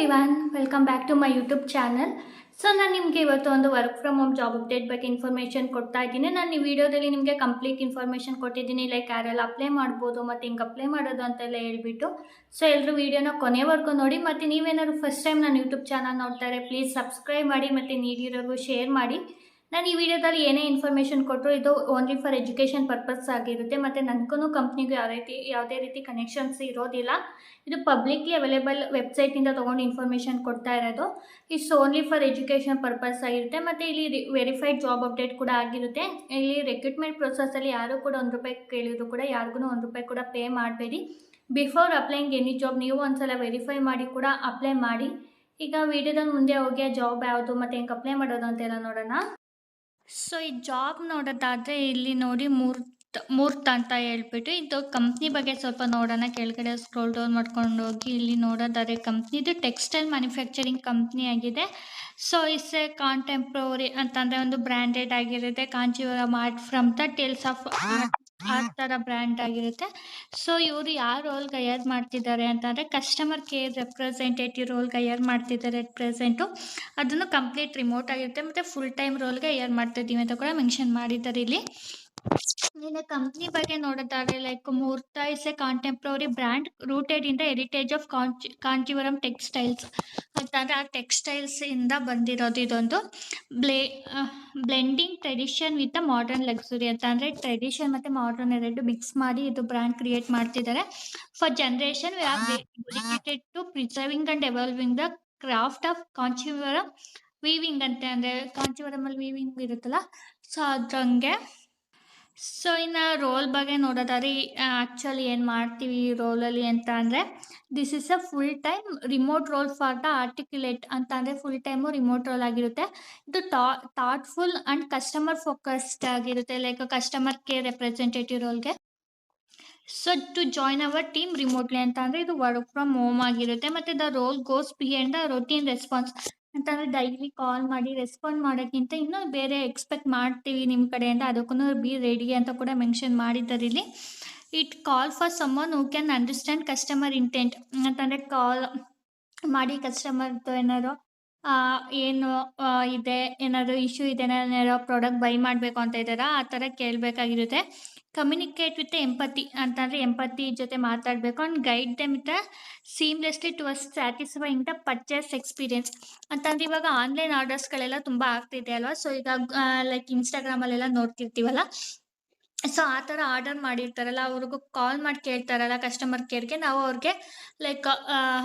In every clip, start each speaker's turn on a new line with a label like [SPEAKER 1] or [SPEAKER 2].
[SPEAKER 1] Everyone welcome back to my YouTube channel so ನಾನು ನಿಮಗೆ ಇವತ್ತು ಒಂದು work from home job update ಬಗ್ಗೆ ಇನ್ಫಾರ್ಮೇಷನ್ ಕೊಡ್ತಾ ಇದ್ದೀನಿ. ನಾನು ಈ ವಿಡಿಯೋದಲ್ಲಿ ನಿಮಗೆ ಕಂಪ್ಲೀಟ್ ಇನ್ಫಾರ್ಮೇಷನ್ ಕೊಟ್ಟಿದ್ದೀನಿ ಲೈಕ್ ಯಾರೆಲ್ಲ ಅಪ್ಲೈ ಮಾಡ್ಬೋದು, ಮತ್ತು ಹಿಂಗೆ ಅಪ್ಲೈ ಮಾಡೋದು ಅಂತೆಲ್ಲ ಹೇಳ್ಬಿಟ್ಟು. ಸೊ ಎಲ್ಲರೂ ವೀಡಿಯೋನ ಕೊನೆವರೆಗೂ ನೋಡಿ, ಮತ್ತು ನೀವೇನಾದ್ರು ಫಸ್ಟ್ ಟೈಮ್ ನಾನು ಯೂಟ್ಯೂಬ್ ಚಾನಲ್ ನೋಡ್ತಾರೆ ಪ್ಲೀಸ್ ಸಬ್ಸ್ಕ್ರೈಬ್ ಮಾಡಿ, ಮತ್ತು ನೀಡಿರೋರ್ಗೂ ಶೇರ್ ಮಾಡಿ. ನಾನು ಈ ವಿಡಿಯೋದಲ್ಲಿ ಏನೇ ಇನ್ಫಾರ್ಮೇಷನ್ ಕೊಟ್ಟರು ಇದು ಓನ್ಲಿ ಫಾರ್ ಎಜುಕೇಷನ್ ಪರ್ಪಸ್ ಆಗಿರುತ್ತೆ. ಮತ್ತು ನನಗೂ ಕಂಪ್ನಿಗೂ ಯಾವ ರೀತಿ, ಯಾವುದೇ ರೀತಿ ಕನೆಕ್ಷನ್ಸ್ ಇರೋದಿಲ್ಲ. ಇದು ಪಬ್ಲಿಕ್ಲಿ ಅವೈಲೇಬಲ್ ವೆಬ್ಸೈಟಿಂದ ತೊಗೊಂಡು ಇನ್ಫಾರ್ಮೇಷನ್ ಕೊಡ್ತಾ ಇರೋದು. It's only for education purpose ಆಗಿರುತ್ತೆ. ಮತ್ತು ಇಲ್ಲಿ ವೆರಿಫೈಡ್ ಜಾಬ್ ಅಪ್ಡೇಟ್ ಕೂಡ ಆಗಿರುತ್ತೆ. ಇಲ್ಲಿ ರೆಕ್ರೂಟ್ಮೆಂಟ್ ಪ್ರೊಸೆಸಲ್ಲಿ ಯಾರು ಕೂಡ ಒಂದು ರೂಪಾಯಿ ಕೇಳಿದ್ರು ಕೂಡ ಯಾರಿಗೂ ಒಂದು ರೂಪಾಯಿ ಕೂಡ ಪೇ ಮಾಡಬೇಡಿ. ಬಿಫೋರ್ ಅಪ್ಲೈಂಗ್ ಎನಿ ಜಾಬ್ ನೀವು ಒಂದ್ಸಲ ವೆರಿಫೈ ಮಾಡಿ ಕೂಡ ಅಪ್ಲೈ ಮಾಡಿ. ಈಗ ವಿಡಿಯೋದಲ್ಲಿ ಮುಂದೆ ಹೋಗಿ ಜಾಬ್ ಯಾವುದು, ಮತ್ತು ಹೆಂಗೆ ಅಪ್ಲೈ ಮಾಡೋದು ಅಂತೆಲ್ಲ ನೋಡೋಣ. ಸೊ ಈ ಜಾಬ್ ನೋಡೋದಾದರೆ ಇಲ್ಲಿ ನೋಡಿ ಮೂರ್ತ್ ಮೂರ್ತ್ ಅಂತ ಹೇಳ್ಬಿಟ್ಟು ಇದು ಕಂಪ್ನಿ ಬಗ್ಗೆ ಸ್ವಲ್ಪ ನೋಡೋಣ. ಕೆಳಗಡೆ ಸ್ಕ್ರೋಲ್ ಡೌನ್ ಮಾಡ್ಕೊಂಡು ಹೋಗಿ ಇಲ್ಲಿ ನೋಡೋದಾದ್ರೆ ಕಂಪ್ನಿದು ಟೆಕ್ಸ್ಟೈಲ್ ಮ್ಯಾನುಫ್ಯಾಕ್ಚರಿಂಗ್ ಕಂಪ್ನಿ ಆಗಿದೆ. ಸೊ ಇಸ್ ಎ ಕಾಂಟೆಂಪ್ರವರಿ ಅಂತಂದ್ರೆ ಒಂದು ಬ್ರ್ಯಾಂಡೆಡ್ ಆಗಿರುತ್ತೆ. Kanchivaram art from the tales of ಆ ತರ ಬ್ರ್ಯಾಂಡ್ ಆಗಿರುತ್ತೆ. ಸೊ ಇವರು ಯಾವ ರೋಲ್ ಹೈಯರ್ ಮಾಡ್ತಿದ್ದಾರೆ ಅಂತಂದ್ರೆ customer care representative role hire ಮಾಡ್ತಿದ್ದಾರೆ ಅಟ್ ಪ್ರೆಸೆಂಟು ಅದನ್ನು ಕಂಪ್ಲೀಟ್ ರಿಮೋಟ್ ಆಗಿರುತ್ತೆ. ಮತ್ತೆ ಫುಲ್ ಟೈಮ್ ರೋಲ್ಗೆ ಹೈಯರ್ ಮಾಡ್ತಿದ್ದೀವಿ ಅಂತ ಕೂಡ ಮೆನ್ಷನ್ ಮಾಡಿದ್ದಾರೆ ಇಲ್ಲಿ. ಇನ್ನು ಕಂಪ್ನಿ ಬಗ್ಗೆ ನೋಡೋದಾದ್ರೆ like Moorta is a contemporary brand rooted in the heritage of Kanchi, Kanchivaram textiles ಅಂತಂದರೆ ಆ ಟೆಕ್ಸ್ಟೈಲ್ಸ್ ಇಂದ ಬಂದಿರೋದು ಇದೊಂದು ಬ್ಲೇ blending tradition with the modern luxury ಅಂತ ಅಂದರೆ ಟ್ರೆಡಿಷನ್ ಮತ್ತು ಮಾಡರ್ನ್ ಎರಡು ಮಿಕ್ಸ್ ಮಾಡಿ ಇದು ಬ್ರ್ಯಾಂಡ್ ಕ್ರಿಯೇಟ್ ಮಾಡ್ತಿದ್ದಾರೆ for generation we are dedicated to preserving and developing the craft of Kanchivaram weaving ಅಂತ ಅಂದರೆ ಕಾಂಚೀವರಮಲ್ಲಿ ವೀವಿಂಗ್ ಇರುತ್ತಲ್ಲ ಸೊ ಅದ್ರಂಗೆ ಸೊ ಇನ್ನು ರೋಲ್ ಬಗ್ಗೆ ನೋಡೋದಾದ್ರೆ ಆ್ಯಕ್ಚುಲಿ ಏನು ಮಾಡ್ತೀವಿ ಈ ರೋಲಲ್ಲಿ ಅಂತ ಅಂದರೆ this is a full time remote role for the articulate ಅಂತ ಅಂದರೆ ಫುಲ್ ಟೈಮು ರಿಮೋಟ್ ರೋಲ್ ಆಗಿರುತ್ತೆ. ಇದು ಟಾ ಥಾಟ್ಫುಲ್ ಆ್ಯಂಡ್ ಕಸ್ಟಮರ್ ಫೋಕಸ್ಡ್ ಆಗಿರುತ್ತೆ like customer care representative ರೋಲ್ಗೆ so to join our team remotely ಅಂತ ಅಂದರೆ, ಇದು ವರ್ಕ್ ಫ್ರಮ್ ಹೋಮ್ ಆಗಿರುತ್ತೆ. ಮತ್ತು the role goes behind the routine response ಅಂತಂದರೆ ಡೈಲಿ ಕಾಲ್ ಮಾಡಿ ರೆಸ್ಪಾಂಡ್ ಮಾಡೋಕ್ಕಿಂತ ಇನ್ನೂ ಬೇರೆ ಎಕ್ಸ್ಪೆಕ್ಟ್ ಮಾಡ್ತೀವಿ ನಿಮ್ಮ ಕಡೆಯಿಂದ ಅದಕ್ಕೂ ಬಿ ರೆಡಿ ಅಂತ ಕೂಡ ಮೆನ್ಷನ್ ಮಾಡಿದ್ದಾರೆ ಇಲ್ಲಿ. It call for someone who can understand customer intent ಅಂತಂದರೆ ಕಾಲ್ ಮಾಡಿ ಕಸ್ಟಮರ್ದು ಏನಾದ್ರು ಏನು ಇದೆ, ಏನಾದ್ರು ಇಶ್ಯೂ ಇದೆ, ಏನಾದ್ರು ಪ್ರಾಡಕ್ಟ್ ಬೈ ಮಾಡಬೇಕು ಅಂತ ಇದ್ದಾರಾ, ಆ ಥರ ಕೇಳಬೇಕಾಗಿರುತ್ತೆ. ಕಮ್ಯುನಿಕೇಟ್ ವಿತ್ ಎಂಪತಿ ಅಂತಂದ್ರೆ ಎಂಪತಿ ಜೊತೆ ಮಾತಾಡಬೇಕು and guide them with seamlessly to us satisfying purchase experience ಅಂತಂದ್ರೆ ಇವಾಗ ಆನ್ಲೈನ್ ಆರ್ಡರ್ಸ್ಗಳೆಲ್ಲ ತುಂಬಾ ಆಗ್ತಿದೆ ಅಲ್ವಾ? ಸೊ ಈಗ ಲೈಕ್ ಇನ್ಸ್ಟಾಗ್ರಾಮಲ್ಲೆಲ್ಲ ನೋಡ್ತಿರ್ತೀವಲ್ಲ? ಸೊ ಆ ಥರ ಆರ್ಡರ್ ಮಾಡಿರ್ತಾರಲ್ಲ, ಅವ್ರಿಗೂ ಕಾಲ್ ಮಾಡಿ ಕೇಳ್ತಾರಲ್ಲ ಕಸ್ಟಮರ್ ಕೇರ್ಗೆ ನಾವು ಅವ್ರಿಗೆ ಲೈಕ್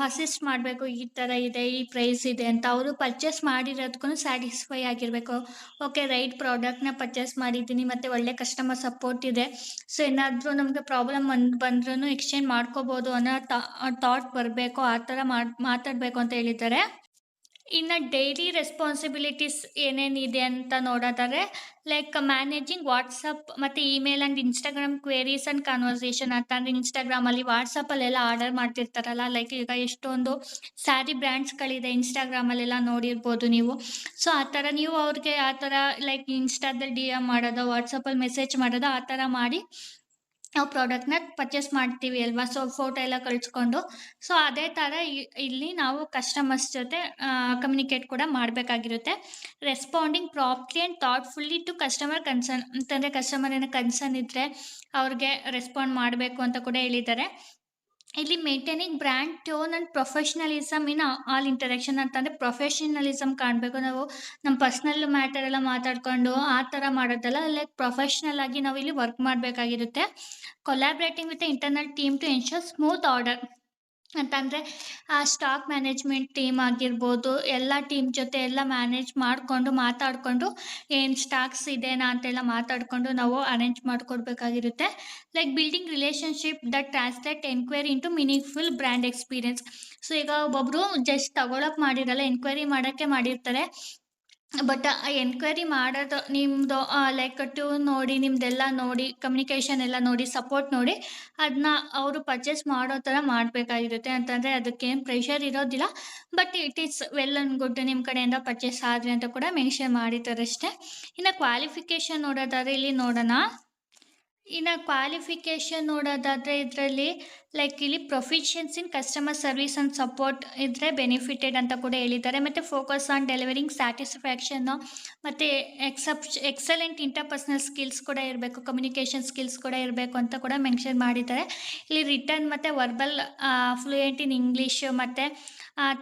[SPEAKER 1] ಅಸಿಸ್ಟ್ ಮಾಡಬೇಕು, ಈ ಥರ ಇದೆ, ಈ ಪ್ರೈಸ್ ಇದೆ ಅಂತ ಅವರು ಪರ್ಚೇಸ್ ಮಾಡಿರೋದಕ್ಕೂ ಸ್ಯಾಟಿಸ್ಫೈ ಆಗಿರಬೇಕು. ಓಕೆ ರೈಟ್ ಪ್ರಾಡಕ್ಟ್ನ ಪರ್ಚೇಸ್ ಮಾಡಿದ್ದೀನಿ, ಮತ್ತು ಒಳ್ಳೆ ಕಸ್ಟಮರ್ ಸಪೋರ್ಟ್ ಇದೆ. ಸೊ ಏನಾದರೂ ನಮಗೆ ಪ್ರಾಬ್ಲಮ್ ಬಂದು ಬಂದ್ರೂ ಎಕ್ಸ್ಚೇಂಜ್ ಮಾಡ್ಕೋಬೋದು ಅನ್ನೋ ಥಾಟ್ ಬರಬೇಕು, ಆ ಥರ ಮಾತಾಡಬೇಕು ಅಂತ ಹೇಳಿದ್ದಾರೆ. ಇನ್ನು ಡೈಲಿ ರೆಸ್ಪಾನ್ಸಿಬಿಲಿಟೀಸ್ ಏನೇನಿದೆ ಅಂತ ನೋಡೋದಾದ್ರೆ ಲೈಕ್ ಮ್ಯಾನೇಜಿಂಗ್ ವಾಟ್ಸಪ್ ಮತ್ತು email and Instagram queries and conversation ಅಂತ ಅಂದರೆ ಇನ್ಸ್ಟಾಗ್ರಾಮಲ್ಲಿ ವಾಟ್ಸಪ್ಪಲ್ಲೆಲ್ಲ ಆರ್ಡರ್ ಮಾಡ್ತಿರ್ತಾರಲ್ಲ ಲೈಕ್ ಈಗ ಎಷ್ಟೊಂದು ಸ್ಯಾರಿ ಬ್ರ್ಯಾಂಡ್ಸ್ಗಳಿದೆ ಇನ್ಸ್ಟಾಗ್ರಾಮಲ್ಲೆಲ್ಲ ನೋಡಿರ್ಬೋದು ನೀವು. ಸೊ ಆ ಥರ ನೀವು ಅವ್ರಿಗೆ ಆ ಥರ ಲೈಕ್ ಇನ್ಸ್ಟಾದಲ್ಲಿ ಡಿ ಎಂ ಮಾಡೋದು ವಾಟ್ಸಪ್ಪಲ್ಲಿ ಮೆಸೇಜ್ ಮಾಡೋದು, ಆ ಥರ ಮಾಡಿ ನಾವು ಪ್ರಾಡಕ್ಟ್ನ ಪರ್ಚೇಸ್ ಮಾಡ್ತೀವಿ ಅಲ್ವಾ? ಸೊ ಫೋಟೋ ಎಲ್ಲ ಕಳಿಸ್ಕೊಂಡು. ಸೊ ಅದೇ ಥರ ಇಲ್ಲಿ ನಾವು ಕಸ್ಟಮರ್ಸ್ ಜೊತೆ ಕಮ್ಯುನಿಕೇಟ್ ಕೂಡ ಮಾಡಬೇಕಾಗಿರುತ್ತೆ. Responding properly and thoughtfully to customer concern ಅಂತಂದರೆ ಕಸ್ಟಮರ್ ಏನೋ ಕನ್ಸರ್ನ್ ಇದ್ದರೆ ಅವ್ರಿಗೆ ರೆಸ್ಪಾಂಡ್ ಮಾಡಬೇಕು ಅಂತ ಕೂಡ ಹೇಳಿದ್ದಾರೆ. ಇಲ್ಲಿ maintaining brand tone and professionalism in all interaction ಅಂತಂದರೆ ಪ್ರೊಫೆಷನಲಿಸಮ್ ಕಾಣಬೇಕು. ನಾವು ನಮ್ಮ ಪರ್ಸ್ನಲ್ ಮ್ಯಾಟರ್ ಎಲ್ಲ ಮಾತಾಡ್ಕೊಂಡು ಆ ಥರ ಮಾಡೋದಲ್ಲ ಲೈಕ್ ಪ್ರೊಫೆಷ್ನಲ್ ಆಗಿ ನಾವು ಇಲ್ಲಿ work ಮಾಡಬೇಕಾಗಿರುತ್ತೆ collaborating with internal team to ensure smooth order ಅಂತಂದರೆ, ಆ ಸ್ಟಾಕ್ ಮ್ಯಾನೇಜ್ಮೆಂಟ್ ಟೀಮ್ ಆಗಿರ್ಬೋದು, ಎಲ್ಲ ಟೀಮ್ ಜೊತೆ ಎಲ್ಲ ಮ್ಯಾನೇಜ್ ಮಾಡಿಕೊಂಡು, ಮಾತಾಡಿಕೊಂಡು, ಏನು ಸ್ಟಾಕ್ಸ್ ಇದೆನಾ ಅಂತೆಲ್ಲ ಮಾತಾಡಿಕೊಂಡು ನಾವು arrange ಮಾಡಿಕೊಡ್ಬೇಕಾಗಿರುತ್ತೆ. Like building relationship that translate enquiry into meaningful brand experience so ಈಗ ಒಬ್ಬೊಬ್ಬರು ಜಸ್ಟ್ ತಗೊಳಕ್ಕೆ ಮಾಡಿರಲ್ಲ ಎನ್ಕ್ವೈರಿ ಮಾಡೋಕ್ಕೆ ಮಾಡಿರ್ತಾರೆ. ಬಟ್ ಎನ್ಕ್ವೈರಿ ಮಾಡೋದು ನಿಮ್ಮದು ಲೈಕ್ ಟು ನೋಡಿ ನಿಮ್ಮದೆಲ್ಲ ನೋಡಿ ಕಮ್ಯುನಿಕೇಷನ್ ಎಲ್ಲ ನೋಡಿ ಸಪೋರ್ಟ್ ನೋಡಿ ಅದನ್ನ ಅವರು ಪರ್ಚೇಸ್ ಮಾಡೋ ಥರ ಮಾಡಬೇಕಾಗಿರುತ್ತೆ. ಅಂತಂದರೆ ಅದಕ್ಕೇನು ಪ್ರೆಷರ್ ಇರೋದಿಲ್ಲ. But it is well and good ನಿಮ್ಮ ಕಡೆಯಿಂದ ಪರ್ಚೇಸ್ ಆದರೆ ಅಂತ ಕೂಡ ಮೆನ್ಷನ್ ಮಾಡಿದ್ದಾರೆ ಅಷ್ಟೇ ಇನ್ನು ಕ್ವಾಲಿಫಿಕೇಷನ್ ನೋಡೋದಾದ್ರೆ ಇಲ್ಲಿ ನೋಡೋಣ. ಇನ್ನು ಕ್ವಾಲಿಫಿಕೇಷನ್ ನೋಡೋದಾದರೆ ಇದರಲ್ಲಿ ಲೈಕ್ ಇಲ್ಲಿ proficiency in customer service and support ಇದ್ದರೆ ಬೆನಿಫಿಟೆಡ್ ಅಂತ ಕೂಡ ಹೇಳಿದ್ದಾರೆ. ಮತ್ತು ಫೋಕಸ್ ಆನ್ ಡೆಲಿವರಿಂಗ್ ಸ್ಯಾಟಿಸ್ಫ್ಯಾಕ್ಷನ್ನು ಮತ್ತು ಎಕ್ಸಪ್ ಎಕ್ಸಲೆಂಟ್ ಇಂಟರ್ಪರ್ಸ್ನಲ್ ಸ್ಕಿಲ್ಸ್ ಕೂಡ ಇರಬೇಕು ಕಮ್ಯುನಿಕೇಷನ್ ಸ್ಕಿಲ್ಸ್ ಕೂಡ ಇರಬೇಕು ಅಂತ ಕೂಡ ಮೆನ್ಷನ್ ಮಾಡಿದ್ದಾರೆ. ಇಲ್ಲಿ ರಿಟರ್ನ್ ಮತ್ತು ವರ್ಬಲ್ ಫ್ಲೂಯೆಂಟ್ ಇನ್ ಇಂಗ್ಲೀಷು ಮತ್ತು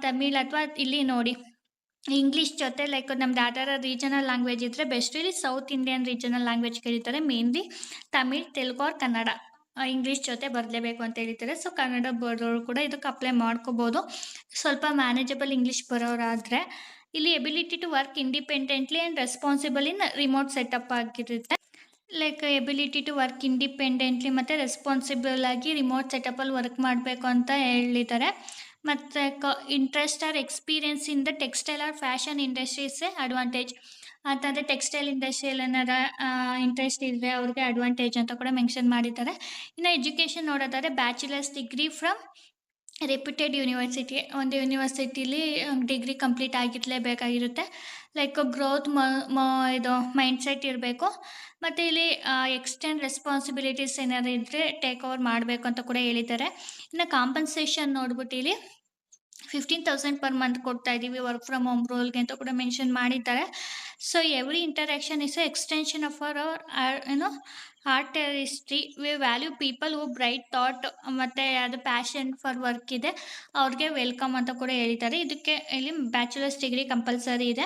[SPEAKER 1] ತಮಿಳ್, ಅಥವಾ ಇಲ್ಲಿ ನೋಡಿ. ಇಂಗ್ಲೀಷ್ ಜೊತೆ ಲೈಕ್ ನಮ್ದು ಯಾವ್ದಾರ ರೀಜನಲ್ ಲ್ಯಾಂಗ್ವೇಜ್ ಇದ್ದರೆ ಬೆಸ್ಟ್ ಇಲ್ಲಿ ಸೌತ್ ಇಂಡಿಯನ್ ರೀಜನಲ್ ಲ್ಯಾಂಗ್ವೇಜ್ ಕರೀತಾರೆ mainly Tamil, Telugu or Kannada. English ಜೊತೆ ಬರಲೇಬೇಕು ಅಂತ ಹೇಳ್ತಾರೆ ಸೊ ಕನ್ನಡ ಬರೋರು ಕೂಡ ಇದಕ್ಕೆ ಅಪ್ಲೈ ಮಾಡ್ಕೋಬೋದು. ಸ್ವಲ್ಪ ಮ್ಯಾನೇಜಬಲ್ ಇಂಗ್ಲೀಷ್ ಬರೋರಾದರೆ ಇಲ್ಲಿ ability to work independently and responsible in remote setup ಆಗಿರುತ್ತೆ. Like ability to work independently ಮತ್ತು ರೆಸ್ಪಾನ್ಸಿಬಲ್ ಆಗಿ ರಿಮೋಟ್ ಸೆಟಪಲ್ಲಿ ವರ್ಕ್ ಮಾಡಬೇಕು ಅಂತ ಹೇಳಿದ್ದಾರೆ. ಮತ್ತು ಕ interest or experience in the textile or fashion industries advantage ಅಂತಂದರೆ ಟೆಕ್ಸ್ಟೈಲ್ ಇಂಡಸ್ಟ್ರಿಯಲ್ಲಿ ಏನಾರ ಇಂಟ್ರೆಸ್ಟ್ ಇದ್ದರೆ ಅವ್ರಿಗೆ ಅಡ್ವಾಂಟೇಜ್ ಅಂತ ಕೂಡ ಮೆನ್ಷನ್ ಮಾಡಿದ್ದಾರೆ. ಇನ್ನು ಎಜುಕೇಷನ್ ನೋಡೋದಾದ್ರೆ bachelor's degree from reputed university ಒಂದು ಯೂನಿವರ್ಸಿಟಿಲಿ ಡಿಗ್ರಿ ಕಂಪ್ಲೀಟ್ ಆಗಿರಲೇಬೇಕಾಗಿರುತ್ತೆ. ಲೈಕ್ ಗ್ರೋತ್ ಮ ಇದು ಮೈಂಡ್ಸೆಟ್ ಇರಬೇಕು. ಮತ್ತು ಇಲ್ಲಿ ಎಕ್ಸ್ಟೆಂಡ್ ರೆಸ್ಪಾನ್ಸಿಬಿಲಿಟೀಸ್ ಏನಾದ್ರು ಇದ್ದರೆ ಟೇಕ್ ಓವರ್ ಮಾಡಬೇಕು ಅಂತ ಕೂಡ ಹೇಳಿದ್ದಾರೆ. ಇನ್ನು ಕಾಂಪನ್ಸೇಷನ್ ನೋಡ್ಬಿಟ್ಟು ಇಲ್ಲಿ ಫಿಫ್ಟೀನ್ ತೌಸಂಡ್ ಪರ್ ಮಂತ್ ಕೊಡ್ತಾ ಇದ್ದೀವಿ ವರ್ಕ್ ಫ್ರಮ್ ಹೋಮ್ ರೋಲ್ಗೆ ಅಂತ ಕೂಡ ಮೆನ್ಷನ್ ಮಾಡಿದ್ದಾರೆ. So every interaction is extension of our, our ಏನೋ art history we value people who bright thought ಮತ್ತು ಅದು ಪ್ಯಾಷನ್ ಫಾರ್ ವರ್ಕ್ ಇದೆ. ಅವ್ರಿಗೆ ವೆಲ್ಕಮ್ ಅಂತ ಕೂಡ ಹೇಳಿದ್ದಾರೆ. ಇದಕ್ಕೆ ಇಲ್ಲಿ ಬ್ಯಾಚುಲರ್ಸ್ ಡಿಗ್ರಿ ಕಂಪಲ್ಸರಿ ಇದೆ.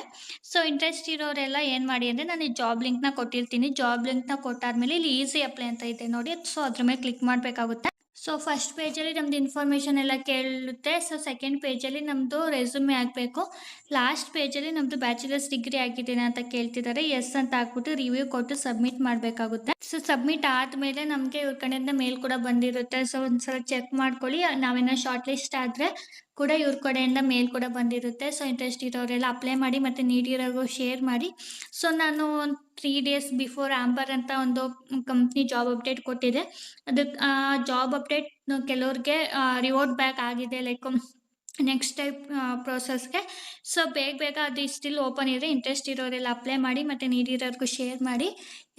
[SPEAKER 1] ಸೊ ಇಂಟ್ರೆಸ್ಟ್ ಇರೋರೆಲ್ಲ ಏನು ಮಾಡಿ ಅಂದರೆ ನಾನು ಜಾಬ್ ಲಿಂಕ್ನ ಕೊಟ್ಟಿರ್ತೀನಿ. ಜಾಬ್ ಲಿಂಕ್ನ ಕೊಟ್ಟಾದ್ಮೇಲೆ ಇಲ್ಲಿ ಈಸಿ ಅಪ್ಲೈ ಅಂತ ಇದೆ ನೋಡಿ. ಸೊ ಅದ್ರ ಮೇಲೆ ಕ್ಲಿಕ್ ಮಾಡಬೇಕಾಗುತ್ತೆ. ಸೊ ಫಸ್ಟ್ ಪೇಜಲ್ಲಿ ನಮ್ದು ಇನ್ಫಾರ್ಮೇಷನ್ ಎಲ್ಲ ಕೇಳುತ್ತೆ. ಸೊ ಸೆಕೆಂಡ್ ಪೇಜಲ್ಲಿ ನಮ್ಮದು ರೆಸ್ಯೂಮೆ ಆಗಬೇಕು. ಲಾಸ್ಟ್ ಪೇಜಲ್ಲಿ ನಮ್ಮದು ಬ್ಯಾಚುಲರ್ಸ್ ಡಿಗ್ರಿ ಆಗಿದ್ದೇನೆ ಅಂತ ಕೇಳ್ತಿದ್ದಾರೆ. ಎಸ್ ಅಂತ ಹಾಕ್ಬಿಟ್ಟು ರಿವ್ಯೂ ಕೊಟ್ಟು ಸಬ್ಮಿಟ್ ಮಾಡಬೇಕಾಗುತ್ತೆ. ಸೊ ಸಬ್ಮಿಟ್ ಆದಮೇಲೆ ನಮಗೆ ಇವ್ರ ಕಡೆಯಿಂದ ಮೇಲ್ ಕೂಡ ಬಂದಿರುತ್ತೆ. ಸೊ ಒಂದ್ಸಲ ಚೆಕ್ ಮಾಡ್ಕೊಳ್ಳಿ. ನಾವೇನೋ ಶಾರ್ಟ್ ಲಿಸ್ಟ್ ಆದರೆ ಕೂಡ ಇವ್ರ ಕಡೆಯಿಂದ ಮೇಲ್ ಕೂಡ ಬಂದಿರುತ್ತೆ. ಸೊ ಇಂಟ್ರೆಸ್ಟ್ ಇರೋರೆಲ್ಲ ಅಪ್ಲೈ ಮಾಡಿ ಮತ್ತು ನೀಡಿರೋರ್ಗು ಶೇರ್ ಮಾಡಿ. ಸೊ ನಾನು ಒಂದು ತ್ರೀ ಡೇಸ್ ಬಿಫೋರ್ ಆಂಬರ್ ಅಂತ ಒಂದು ಕಂಪ್ನಿ ಜಾಬ್ ಅಪ್ಡೇಟ್ ಕೊಟ್ಟಿದೆ. ಅದಕ್ಕೆ ಜಾಬ್ ಅಪ್ಡೇಟ್ ಕೆಲವ್ರಿಗೆ ರಿವೋರ್ಟ್ ಬ್ಯಾಕ್ ಆಗಿದೆ. ಲೈಕ್ ನೆಕ್ಸ್ಟ್ ಟೈಪ್ ಪ್ರೋಸೆಸ್ಗೆ ಸೊ ಬೇಗ ಬೇಗ ಅದು ಸ್ಟಿಲ್ ಓಪನ್ ಇದೆ. ಇಂಟ್ರೆಸ್ಟ್ ಇರೋರೆಲ್ಲ ಅಪ್ಲೈ ಮಾಡಿ ಮತ್ತು ನೀಡಿರೋರ್ಗೂ ಶೇರ್ ಮಾಡಿ.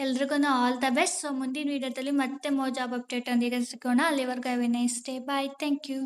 [SPEAKER 1] ಎಲ್ರಿಗೂ ಆಲ್ ದ ಬೆಸ್ಟ್ ಸೊ ಮುಂದಿನ ವೀಡಿಯೋದಲ್ಲಿ ಮತ್ತೆ ಮೋ ಜಾಬ್ ಅಪ್ಡೇಟ್ ಒಂದಿಗೆ ಸಿಗೋಣ. ಅಲ್ಲಿವರೆಗೂ a nice day bye thank you